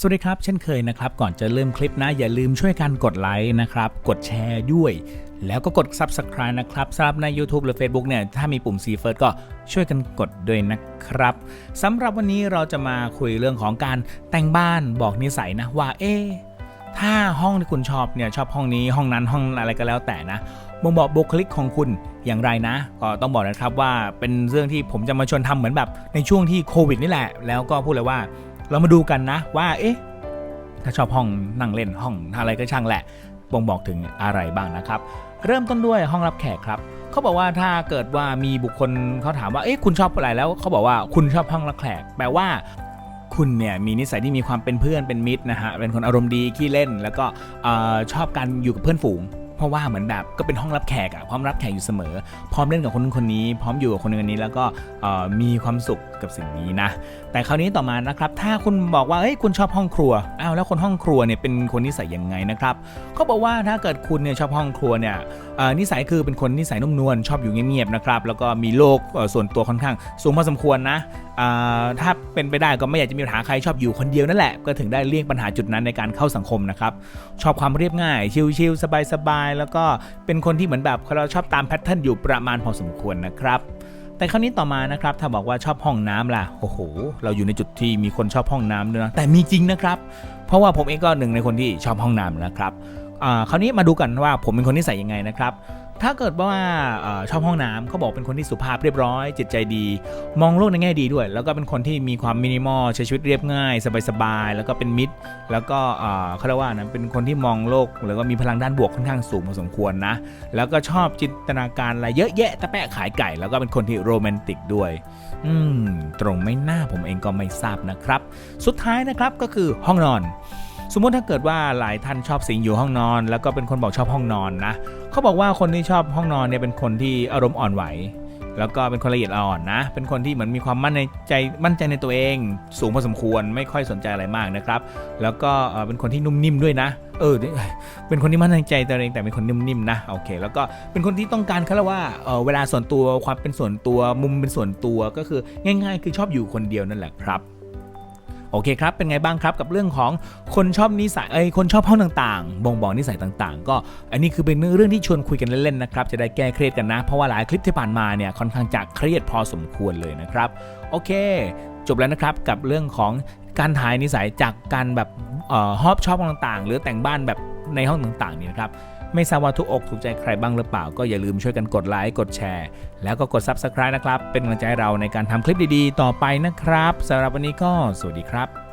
สวัสดีครับ เช่นเคยนะครับ ก่อนจะเริ่มคลิปนะ อย่าลืมช่วยกันกดไลค์นะครับ กดแชร์ด้วย แล้วก็กด Subscribe นะครับสำหรับใน YouTube หรือ Facebook เนี่ย ถ้ามีปุ่ม C First ก็ช่วยกันกดด้วยนะครับสำหรับวันนี้เราจะมาคุยเรื่องของการแต่งบ้านบอกนิสัยนะว่าเอ๊ถ้าห้องที่คุณชอบเนี่ยชอบห้องนี้ห้องนั้นห้องอะไรก็แล้วแต่นะบ่งบอกบุคลิกของคุณอย่างไรนะ ก็ต้องบอกนะครับว่าเป็นเรื่องที่ผมจะมาชวนทำเหมือนแบบในช่วงที่โควิดนี่แหละ แล้วก็พูดเลยว่า เรามาดูกันนะว่าเอ๊ะถ้าชอบห้องนั่งเล่นห้องอะไรก็ช่างแหละบ่งบอกถึงอะไรบ้างนะครับ เริ่มต้นด้วยห้องรับแขกครับเขาบอกว่าถ้าเกิดว่ามีบุคคลเขาถามว่าเอ๊ะคุณชอบอะไรแล้วเขาบอกว่าคุณชอบห้องรับแขก แปลว่าคุณเนี่ยมีนิสัยที่มีความเป็นเพื่อนเป็นมิตรนะฮะเป็นคนอารมณ์ดีขี้เล่น แล้วก็ชอบการอยู่กับเพื่อนฝูง เพราะว่าเหมือนแบบก็เป็นห้องรับแขกอะพร้อมรับแขกอยู่เสมอ พร้อมเล่นกับคนนู้นคนนี้ พร้อมอยู่กับคนนึงคนนี้แล้วก็มีความสุขกับสิ่งนี้นะ แต่คราวนี้ต่อมานะครับ ถ้าคุณบอกว่าเฮ้ยคุณชอบห้องครัวอ้าวแล้วคนห้องครัวเนี่ยเป็นคนนิสัยยังไงนะครับเขาบอกว่าถ้าเกิดคุณเนี่ยชอบห้องครัวเนี่ยนิสัยคือเป็นคนนิสัยนุ่มนวลชอบอยู่เงียบๆนะครับแล้วก็มีโลกส่วนตัวค่อนข้าง สูงพอสมควรนะถ้าเป็นไปได้ก็ไม่อยากจะมีปัญหาใครชอบอยู่คนเดียวนั่นแหละก็ถึงได้เลี่ยงปัญหาจุดนั้นในการเข้าสังคมนะครับชอบความเรียบง่าย ชิลๆสบายๆแล้วก็เป็นคนที่เหมือนแบบเราชอบตามแพทเทิร์นอยู่ประมาณพอสมควรนะครับ แต่คราวนี้ต่อมานะครับถ้าบอกว่าชอบห้องน้ำล่ะโอ้โห เราอยู่ในจุดที่มีคนชอบห้องน้ำด้วยนะแต่มีจริงนะครับ เพราะว่าผมเองก็หนึ่งในคนที่ชอบห้องน้ำนะครับอ่าคราวนี้มาดูกันว่าผมเป็นคนที่ใส่ยังไงนะครับ ถ้าเกิดว่าชอบห้องน้ำเขาบอกเป็นคนที่สุภาพเรียบร้อย จิตใจดี มองโลกในแง่ดีด้วย แล้วก็เป็นคนที่มีความมินิมอลใช้ชีวิตเรียบง่าย สบายๆแล้วก็เป็นมิตร แล้วก็เอ่อเขาเรียกว่านะเป็นคนที่มองโลกหรือว่ามีพลังด้านบวกค่อนข้างสูงพอสมควรนะ แล้วก็ชอบจินตนาการอะไรเยอะแยะตะแปะขายไก่ แล้วก็เป็นคนที่โรแมนติกด้วย อืมตรงไม่น่าผมเองก็ไม่ทราบนะครับ สุดท้ายนะครับก็คือห้องนอน สมมุติถ้าเกิดว่าหลายท่านชอบสิงอยู่ห้องนอน แล้วก็เป็นคนบอกชอบห้องนอนนะเขาบอกว่าคนที่ชอบห้องนอนเนี่ยเป็นคนที่อารมณ์อ่อนไหว แล้วก็เป็นคนละเอียดอ่อนนะ เป็นคนที่เหมือนมีความมั่นในใจมั่นใจในตัวเอง สูงพอสมควรไม่ค่อยสนใจอะไรมากนะครับ แล้วก็เป็นคนที่นุ่มนิ่มด้วยนะเออเป็นคนที่มั่นใจตัวเองแต่เป็นคนนิ่มๆนะโอเค แล้วก็เป็นคนที่ต้องการเขารียกว่าเออเวลาส่วนตัวความเป็นส่วนตัวมุมเป็นส่วนตัวก็คือง่าย ๆ คือชอบอยู่คนเดียวนั่นแหละครับ โอเคครับ เป็นไงบ้างครับกับเรื่องของคนชอบนิสัยเอ้ยคนชอบห้องต่างๆ บ่งบอกนิสัยต่างๆ ก็อันนี้คือเป็นเรื่องที่ชวนคุยกันเล่นๆนะครับจะได้แก้เครียดกันนะ เพราะว่าหลายคลิปที่ผ่านมาเนี่ยค่อนข้างจะเครียดพอสมควรเลยนะครับโอเค จบแล้วนะครับกับเรื่องของการถ่ายนิสัยจากการแบบออฮอบชอบห้องต่างๆ หรือแต่งบ้านแบบในห้องต่างๆนี่นะครับ ไม่ทราบว่าทุกอกถูกใจใครบ้างหรือเปล่า ก็อย่าลืมช่วยกันกดไลค์กดแชร์ แล้วก็กด Subscribe นะครับ เป็นกำลังใจเราในการทำคลิปดีๆ ต่อไปนะครับสำหรับวันนี้ก็สวัสดีครับ